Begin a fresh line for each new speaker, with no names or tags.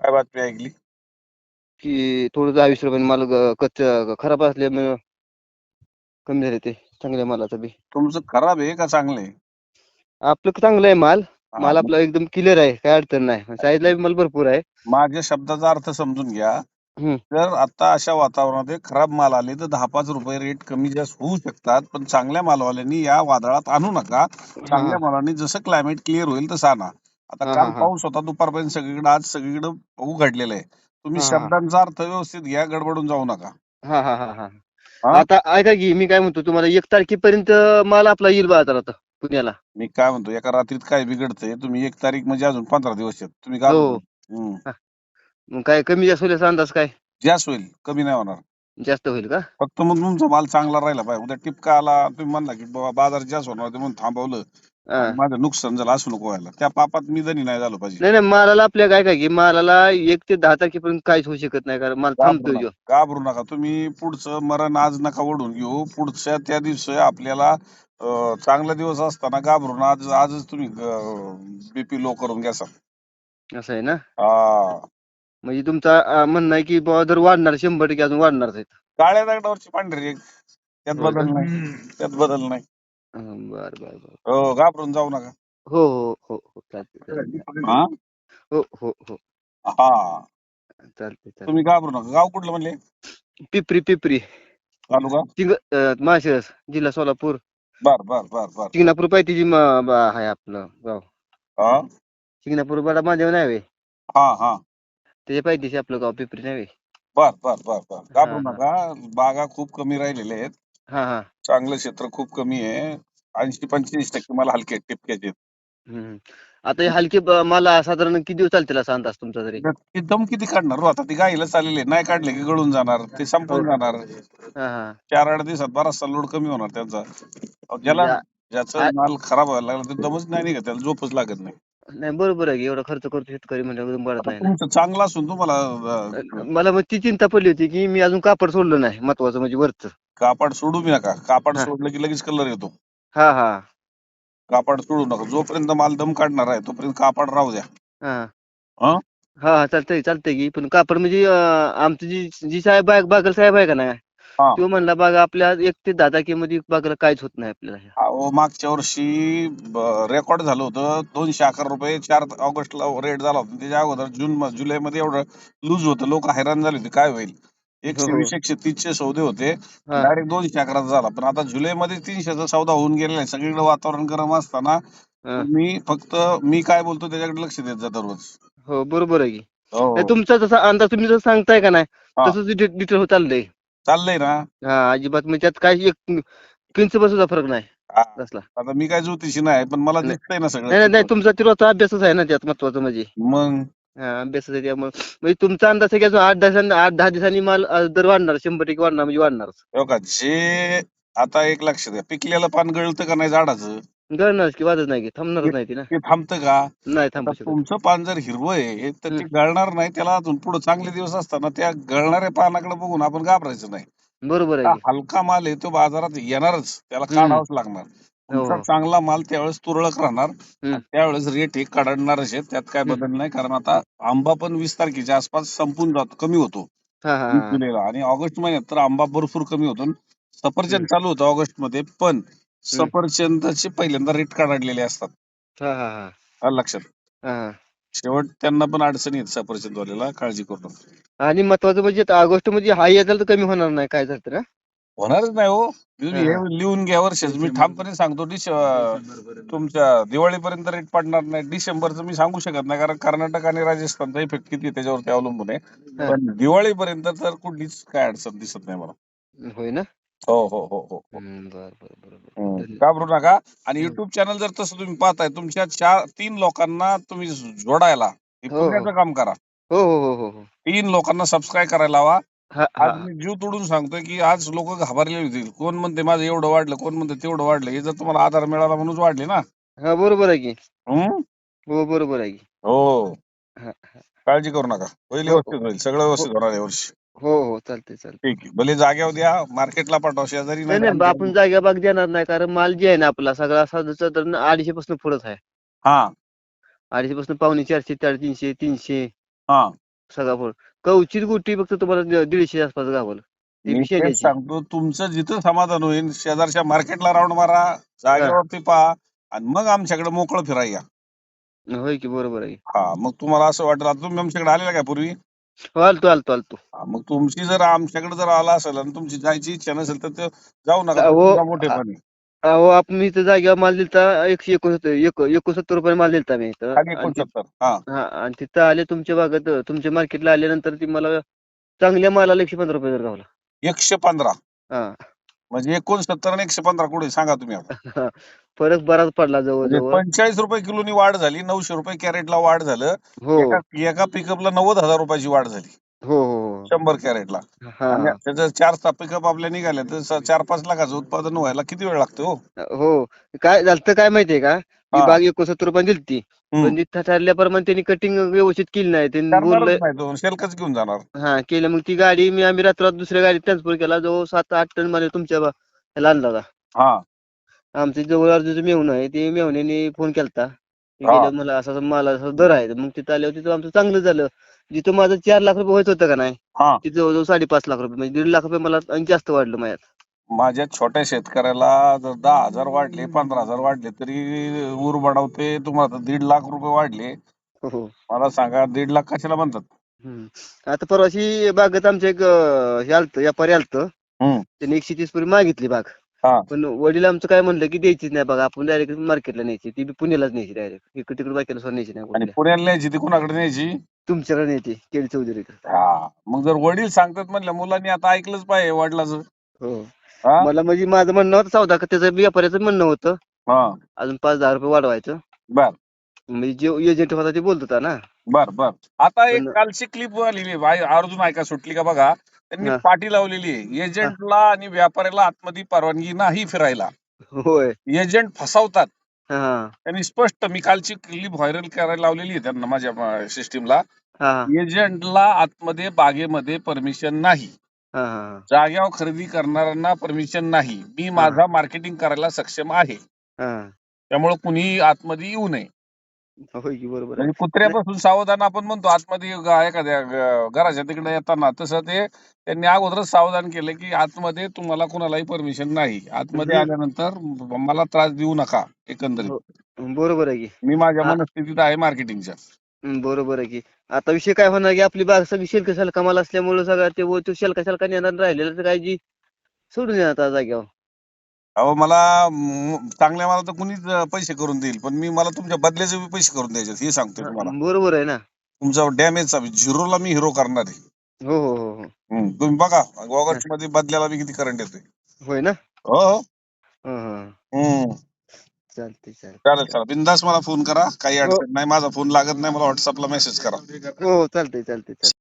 काय बातमी ऐकली?
की थोडं दहा वीस रुपयाने माल ग- कच्च खराब असल्यामुळे कमी झाले ते चांगल्या मालाचं बी.
तुमचं खराब आहे का चांगलं आहे?
आपलं चांगलं आहे माल. माल आपला एकदम क्लिअर आहे काय अडचण नाही. साईजला बी माल भरपूर आहे.
माझ्या शब्दाचा अर्थ समजून घ्या.
हम्म.
जर आता अशा वातावरणात खराब माल आले तर दहा पाच रुपये रेट कमी जास्त होऊ शकतात. पण चांगल्या मालवाल्यांनी या वादळात आणू नका. चांगल्या मालाने जसं क्लायमेट क्लिअर होईल तसं आणा. आता
हा,
काल
हा, हा.
पाऊस होता दुपारपर्यंत सगळीकडे आज सगळीकडे उघडलेलं आहे. तुम्ही
हा, हा, हा.
शब्दांचा अर्थ व्यवस्थित घ्या गडबडून जाऊ नका.
हा हा हा हा.
हा?
आता ऐका की मी काय म्हणतो तुम्हाला एक तारखेपर्यंत माल आपला येईल बाजारात पुण्याला.
मी काय म्हणतो एका रात्रीत काय बिघडतंय तुम्ही एक तारीख म्हणजे अजून पंधरा दिवस आहेत. तुम्ही
हो.
काय हम्म.
मग काय कमी जास्त होईल याचा अंदाज काय?
जास्त होईल कमी नाही होणार.
जास्त होईल का?
फक्त मग तुमचा माल चांगला राहिला पाहिजे. उद्या टिपका आला तुम्ही म्हणला की बाबा बाजार जास्त होणार होते म्हणून थांबवलं.
हा.
माझं नुकसान झालं असं नको व्हायला. त्या पापात मी जणी नाही झालो पाहिजे.
नाही नाही मालाला आपल्या काय काय की मालाला एक ते दहा तारखेपर्यंत काहीच होऊ शकत नाही कारण माल थांबतोय
घाबरू
जो.
नका घाबरू नका. तुम्ही पुढचं मरण आज नका ओढून घेऊ. पुढच्या त्या दिवशी आपल्याला अं, चांगला दिवस असताना घाबरून आज आजच तुम्ही बीपी लो करून घ्या सर.
असं आहे ना?
हा.
म्हणजे तुमचा अं, म्हणणं आहे की बुवा जर वाढणार शंभर टक्के अजून वाढणारच आहेत.
काळ्या दगडावरची पांढरी रेघ त्यात बदल? नाही. त्यात बदल नाही.
हं, बर बर बर.
हो घाबरून जाऊ नका.
हो हो हो हो चालते
हा?
हो हो हो.
हा.
चालते
तुम्ही घाबरू नका. गाव कुठलं म्हणले?
पिपरी पिपरी.
तालुका?
अं, माळशिरस जिल्हा सोलापूर.
बर बर बर बर.
शिंगणापूर पायथीची म- ब- आहे आपलं गाव.
हा?
शिंगणापूर बडा माझ्या नाही वे?
हा हा.
त्याच्या पायथीशी आपलं गाव पिपरी नाही वे?
बर बर बर बर. घाबरू
हा, हा.
नका. बागा खूप कमी राहिलेले आहेत.
हा हा.
चांगलं क्षेत्र खूप कमी आहे. ऐंशी पंच्याऐंशी टक्के मला हलके आहेत, टिपक्याचे आहेत.
हम्म. आता हे हलके ब- मला साधारण किती दिवस चालतील असा अंदाज तुमचा तरी?
ते दम किती काढणार हो आता ती गाईला चाललेले नाही काढले की गळून जाणार ते संपून
हो.
जाणार.
हा हा.
चार आठ दिवसात बराचसा लोड कमी होणार त्यांचा. अहो, ज्याला
म्हणजे
ज्याचा
आ-
माल खराब व्हायला लागला ते दमच नाही निघत त्याला झोपच लागत नाही.
नाही बरोबर आहे की एवढा खर्च करतो शेतकरी म्हणजे
आता
नाही ना.
तुमचं चांगलं असून तुम्हाला अं,
मला मग ती चिंता पडली होती की मी अजून कापड सोडलं नाही महत्वाचं म्हणजे वरच.
कापड सोडू बी नका. कापड. सोडलं की लगेच कलर येतो.
हा हा.
कापड सोडू नका. जोपर्यंत माल दम काढणार आहे तोपर्यंत कापड राहू द्या.
हा.
हा?
हा हा चालतंय चालतंय की. पण कापड म्हणजे अं, आमचं जी जी साहेब बाग बागल साहेब आहे का नाही?
हा.
तो म्हणला बागा आपल्या एक ते दहा तारखेमध्ये बागाला काहीच होत नाही आपल्याला
अहो मागच्या वर्षी रेकॉर्ड झालं होतं. दोनशे अकरा रुपये चार ऑगस्टला रेट झाला होता. त्याच्या अगोदर जून म- जुलैमध्ये एवढं लूज होतं. लोक हैराण झाले होते. काय होईल? एकशे
हो, हो.
वीस एकशे तीसचे सौदे होते. डायरेक्ट दोनशे अकराचा झाला. पण आता जुलैमध्ये तीनशेचा सौदा होऊन गेलेला आहे. सगळीकडे वातावरण गरम असताना. मी फक्त मी काय बोलतो त्याच्याकडे लक्ष देत जा दररोज.
हो बरोबर आहे की.
हो
नाही, तुमचा जसा अंदाज तुम्ही जसं सांगताय का नाही
हा.
तसंच डिटेल होत चाललंय.
चाललंय ना.
हा अजिबात म्हणजे त्यात काही एक किंच सुद्धा फरक नाही.
हा.
कसला
आता मी काय ज्योतिषी नाही पण मला
नाही.
दिसतंय ना
नाही नाही, नाही
सगळं
तुमचा तिरोचा अभ्यासच आहे ना त्यात महत्वाचं म्हणजे.
मग?
हा अभ्यासच आहे त्यामुळे म्हणजे तुमचा अंदाज आहे की अजून आठ दिवसांनी आठ दहा दिवसांनी माल अं, दर वाढणार शंभर टक्के वाढणार म्हणजे वाढणारच.
हो का? जे आता एक लक्ष द्या पिकलेलं पान गळतं का नाही झाडाचं?
गळणारच की वादच नाही की थांबणारच नाही ती ना.
ते थांबतं का?
नाही
आता
थांबू शकत
तुमचं पान जर हिरवं आहे तर ते
हम्म.
गळणार नाही त्याला अजून पुढे चांगले दिवस असताना त्या गळणाऱ्या पानाकडे बघून आपण घाबरायचं नाही.
बरोबर
हा
आहे की.
हलका माल आहे तो बाजारात येणारच त्याला
हम्म.
काढावंच लागणार. तुमचा
हो.
चांगला माल त्यावेळेस तुरळक राहणार.
हम्म.
त्यावेळेस रेट हे काढणारच आहे त्यात काय. बदल नाही. कारण आता आंबा पण वीस तारखेच्या आसपास संपून जातो कमी होतो.
हा हा
वीस
हा.
जुलैला. आणि ऑगस्ट महिन्यात तर आंबा भरपूर कमी होतो. सफरचंद. चालू होतं ऑगस्टमध्ये पण सफरचंदाचे पहिल्यांदा रेट काढलेले असतात.
हा हा हा.
आलं लक्षात.
हा.
शेवट त्यांना पण अडचणी येत सफरचंद वाल्याला काळजी करू नका.
आणि महत्वाचं म्हणजे ऑगस्टमध्ये हाय याचा तर कमी होणार नाही काय झालं तर हा?
होणारच नाही हो. तुम्ही
हा.
लिहून घ्या वर्षच. मी ठामपणे सांगतो डिश तुमच्या दिवाळीपर्यंत रेट पडणार नाही. डिसेंबरचं मी सांगू शकत नाही कारण कर्नाटक आणि राजस्थानचा इफेक्ट किती आहे त्याच्यावरती अवलंबून आहे. पण दिवाळीपर्यंत तर कुठलीच काय अडचण दिसत नाही मला.
होय ना?
हो हो हो हो. घाबरू नका. आणि. युट्यूब चॅनल जर तसं तुम्ही पाहताय तुमच्या चार तीन लोकांना तुम्ही जोडायला हे
हो.
पुण्याचं काम करा.
हो हो हो हो
तीन लोकांना सबस्क्राईब करायला लावा.
हा हा.
आज मी जीव तोडून सांगतोय की आज लोक घाबरलेले होतील कोण म्हणते माझं एवढं वाढलं कोण म्हणते तेवढं वाढलं हे जर तुम्हाला आधार मिळाला म्हणून वाढले ना.
हा बरोबर आहे की.
हम्म?
हो बरोबर आहे की.
हो.
हा, हा.
काळजी करू नका. होईल
हो, हो.
व्यवस्थित होईल. सगळं व्यवस्थित होणार या वर्षी.
हो हो चालते चालते
ठीक आहे. भले जाग्यावर द्या मार्केटला पाठवा शेजारी
नाही
नाही
नाही आपण जाग्या बाग देणार नाही कारण माल जे आहे ना आपला सगळा साधाचा तर अडीचशे पासून पुढंच आहे.
हा.
अडीचशे पासून पावणे चारशे साडेतीनशे तीनशे
हा.
सगळा फळ कवचित गोटी फक्त तुम्हाला दीडशे आसपास गावल. ती
मी
बी
तेच
शेण्याची
सांगतो तुमचं जिथं समाधान होईल शेजारच्या मार्केटला राऊंड मारा जागेवरती पहा आणि मग आमच्याकडे मोकळं फिरायला
होय की बरोबर आहे.
हा मग तुम्हाला असं वाटेल आता तुम्ही आमच्याकडे आलेला काय पूर्वी?
हो आलतो आलतो आलतो.
हा, मग तुमची जर आमच्याकडे जर आला असेल आणि तुमची जायची इच्छा नसेल तर ते जाऊ नका
अहो,
तुमचा मोठेपणी.
अहो आपण मी इथं जागेवर माल दिलता एकशे एकोणसत्तर एक एकोणसत्तर रुपये माल दिलता मी इथं.
खाली
आणि ति-
एकोणसत्तर हा.
हा आणि तिथं आले तुमच्या भागात तुमच्या मार्केटला आल्यानंतर ती मला चांगल्या मालाला एकशे पंधरा रुपये दर गावला.
एकशे पंधरा?
हा.
म्हणजे एकोणसत्तर आणि एकशे पंधरा कुठे? सांगा तुम्ही आता.
फरक बराच पडला
म्हणजे
जवळजवळ.
पंचेचाळीस रुपये किलोनी वाढ झाली नऊशे रुपये कॅरेटला वाढ झालं.
हो.
एका एका पिकअपला नव्वद हजार रुपयाची वाढ झाली.
हो हो
शंभर कॅरेटला.
हा.
आणि त्याचं चार पिकअप आपल्या निघाले तर स- चार पाच लाखाचं उत्पादन व्हायला किती वेळ लागतो हो?
हो. काय झालं काय माहितीये का?
हा.
बाग एकोणसत्तर रुपये दिलती
हम्म.
पण ती ठरल्याप्रमाणे त्यांनी कटिंग व्यवस्थित केली नाही. त्यांनी बोललंय
करणारच नाही तो. शेलकच घेऊन जाणार.
हा केलं. मग ती गाडी मी आम्ही रात्रात दुसऱ्या गाडीत ट्रान्सफर केला. जो सात आठ टनमध्ये तुमच्या बा- ह्याला आणला होता.
हा.
आमच्या जवळ अर्जुचं मेवणं आहे. ते मेवण्याने फोन केलता. ते
हा.
गेलं मला असा मला असा दर आहे. मग तिथं आल्यावर तिथं आमचं चांगलं झालं. जिथं माझं चार लाख रुपये होत होतं का नाही
हा.
तिथं जवळजवळ साडेपाच लाख रुपये म्हणजे दीड लाख रुपये मला आणि जास्त वाढलं माझ्यात.
माझ्या छोट्या शेतकऱ्याला जर दहा हजार वाढले पंधरा हजार वाढले तरी ऊर बडावते तुम्हाला तर दीड लाख रुपये वाढले.
हो हो.
मला सांगा दीड लाख कशाला म्हणतात?
हम्म. आता परवाशी बागेत आमचं एक अं, हे आलतं व्यापारी आलतं.
हम्म.
त्यांनी एकशे तीस पर्यंत मागितली बाग.
हा.
पण वडील आमचं काय म्हणलं की द्यायचीच नाही बाग आपण डायरेक्ट मार्केटला न्यायची ती बी पुण्यालाच न्यायची डायरेक्ट इकडे तिकडे बाकीला न्यायची नाही
आणि
कुठल्या.
पुण्याला न्यायची ती कुणाकडे न्यायची?
तुमच्याकडे न्यायची केळी चौधरी
हा. मग जर वडील सांगतात म्हणलं मुलांनी आता ऐकलंच पाहिजे वडिलाचं.
हो.
हा?
मला म्हणजे माझं म्हणणं होतं सौदा का त्याचं व्यापाऱ्याचं म्हणणं होतं.
हा.
अजून पाच दहा रुपये वाढवायचं.
बर.
म्हणजे जे एजंट होता ते बोलत होता ना.
बर बर. आता एक
पण-
कालची क्लिप आलेली आहे. बाई- अर्जुन ऐका सुटली का बघा. त्यांनी
हा.
पाठी लावलेली आहे. एजंटला आणि व्यापाऱ्याला आतमध्ये परवानगी नाही फिरायला.
होय.
एजंट फसवतात.
हा.
त्यांनी स्पष्ट मी कालची क्लिप व्हायरल करायला लावलेली आहे त्यांना माझ्या सिस्टीमला.
हा. हा
एजंटला आतमध्ये बागेमध्ये परमिशन नाही.
हा
जाग्यावर खरेदी करणाऱ्यांना परमिशन नाही. मी माझा मार्केटिंग करायला सक्षम आहे.
हा.
त्यामुळे कुणी आतमध्ये येऊ नये.
होय की बरोबर आहे
म्हणजे कुत्र्यापासून सावधान आपण म्हणतो आतमध्ये ग- एखाद्या ग- घराच्या तिकडे येताना तसं ते त्यांनी अगोदरच सावधान केलं की आतमध्ये तुम्हाला कुणालाही परमिशन नाही आतमध्ये
हम्म.
आल्यानंतर मला त्रास देऊ नका एकंदरीत
हो. बरोबर आहे की
मी माझ्या
हा.
मनस्थितीत आहे मार्केटिंगच्या
हम्म, बरोबर आहे की आता विषय काय होणार की आपली बाग सगळी शेलका शलका माल असल्यामुळे सगळं ते व तो शेलका शलका नेणार राहिलेलं तर काय जी सोडून येणार आता जाग्यावर
अहो मला म, चांगल्या मला तर कुणीच अं, पैसे करून देईल पण मी मला तुमच्या बदल्याचे बी पैसे करून द्यायचे हे सांगतोय तुम्हाला.
बरोबर आहे ना.
तुमचा डॅमेजचा झिरोला मी हिरो करणार आहे.
हो हो हो हो.
हम्म, तुम्ही बघा ऑगस्टमध्ये बदल्याला मी किती करंट येतोय.
होय ना?
हो हो.
हा हा.
हम्म.
चालते चालते
चालेल चला बिंदास मला फोन करा काही
हो.
अडचण नाही माझा फोन लागत नाही मला व्हॉट्सअपला मेसेज करा.
हो चालते चालते चालते